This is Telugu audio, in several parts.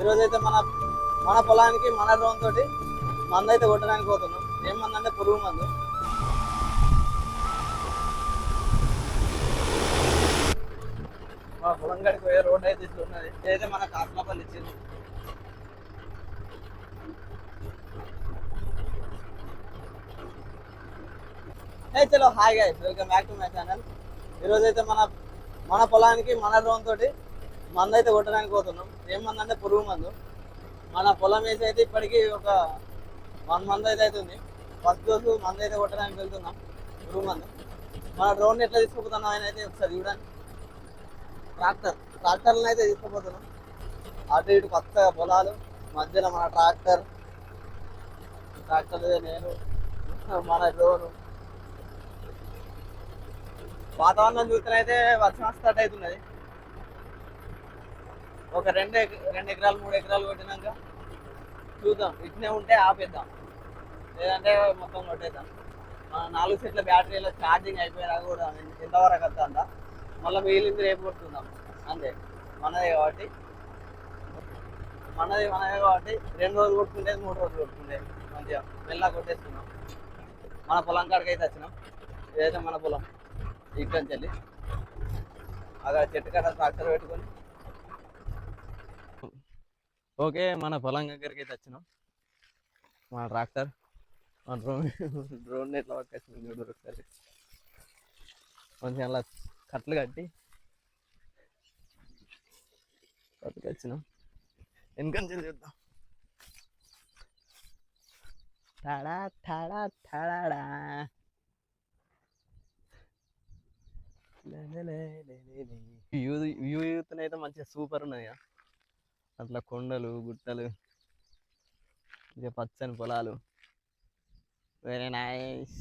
ఈరోజు అయితే మన మన పొలానికి మన డ్రోన్ తోటి మందు అయితే కొట్టడానికి పోతున్నాం. ఏం మందు అంటే పురుగు మందు. మన పొలం కాడికి పోయే రోడ్ అయితే ఇట్లా ఉన్నది. ఇదైతే మన కాస్మాపల్లి ఇచ్చింది హే చలో hi guys welcome back to my channel ఈరోజు అయితే మన మన పొలానికి మన డ్రోన్ తోటి మందు అయితే కొట్టడానికి పోతున్నాం. ఏం మందు అంటే పురుగు మందు. మన పొలం వేసి అయితే ఇప్పటికీ ఒక వన్ మంత్ అయితే అవుతుంది. ఫస్ట్ రోజు మందు అయితే కొట్టడానికి వెళ్తున్నాం. పురుగు మందు. మన డ్రోన్ ఎట్లా తీసుకుపోతున్నాం ఆయన అయితే ఒకసారి చూడండి. ట్రాక్టర్. ట్రాక్టర్లను అయితే తీసుకుపోతున్నాం. అటు ఇటు కొత్తగా పొలాలు మధ్యలో మన ట్రాక్టర్. ట్రాక్టర్ నేను మన డ్రోను. వాతావరణం చూస్తేనైతే వర్షం స్టార్ట్ అవుతున్నది. ఒక రెండు రెండు ఎకరాలు మూడు ఎకరాలు కొట్టినాక చూద్దాం. ఇట్నే ఉంటే ఆపేద్దాం. లేదంటే మొత్తం కొట్టేద్దాం. మన నాలుగు సెట్ల బ్యాటరీలో ఛార్జింగ్ అయిపోయినా కూడా ఎంతవరకు వస్తుందా మళ్ళీ మిగిలింది రేపు కొట్టుకుందాం. అంతే. మనదే కాబట్టి. మనది మనదే కాబట్టి రెండు రోజులు కొట్టుకుంటే మూడు రోజులు కొట్టుకుంటే మంచిగా మెల్లగా కొట్టేస్తున్నాం. మన పొలం కాడికి అయితే వచ్చినాం. ఇదైతే మన పొలం. ఇక్కడి నుంచి వెళ్ళి. అక్కడ చెట్టు కట్ట ట్రాక్టర్ పెట్టుకొని ఓకే మన పొలం దగ్గరికి అయితే వచ్చినాం. మన ట్రాక్టర్ మన డ్రోన్ డ్రోన్ ఎట్లా పట్టుకొచ్చింది చూడు ఒకసారి. అలా కట్లు కట్టి పట్టుకొచ్చినాం. వెనక నుంచి చూద్దాం. Tada tada tada view view అయితే మంచిగా సూపర్ ఉన్నాయి కదా అట్లా కొండలు గుట్టలు ఇక పచ్చని పొలాలు. వెరీ నైస్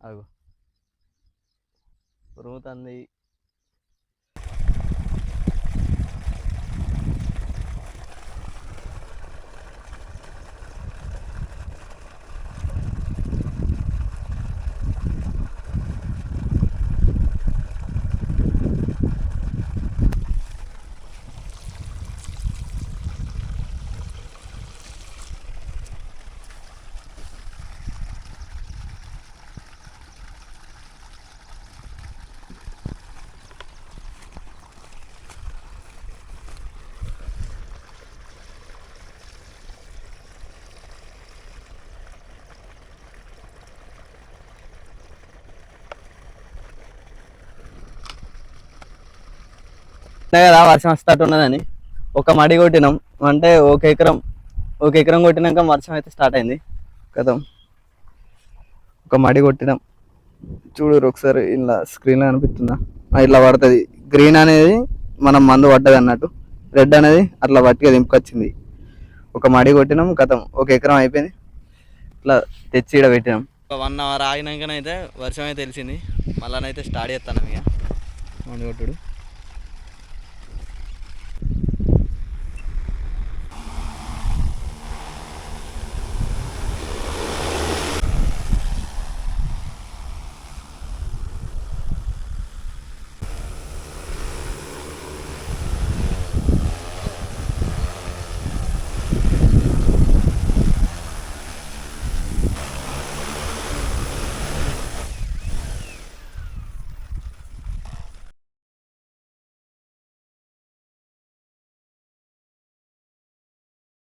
అగు ఉరుముతుంది కదా వర్షం వస్తట్టు ఉన్నదని. ఒక మడి కొట్టినాం. అంటే ఒక ఎకరం ఒక ఎకరం కొట్టినాక వర్షం అయితే స్టార్ట్ అయింది. కదా. ఒక మడి కొట్టినాం. చూడు ఒకసారి ఇలా స్క్రీన్లో అనిపిస్తుందా? ఇట్లా పడుతుంది. గ్రీన్ అనేది మనం మందు పడ్డది అన్నట్టు. రెడ్ అనేది అట్లా పట్టిగా దింపుకొచ్చింది. ఒక మడి కొట్టినాం గతం ఒక ఎకరం అయిపోయింది. ఇట్లా తెచ్చి ఇక్కడ పెట్టినాం. ఒక వన్ అవర్ ఆగినాకనైతే వర్షం అయితే తెలిసింది. మళ్ళానైతే స్టార్ట్ చేస్తాను ఇక మందు కొట్టుడు.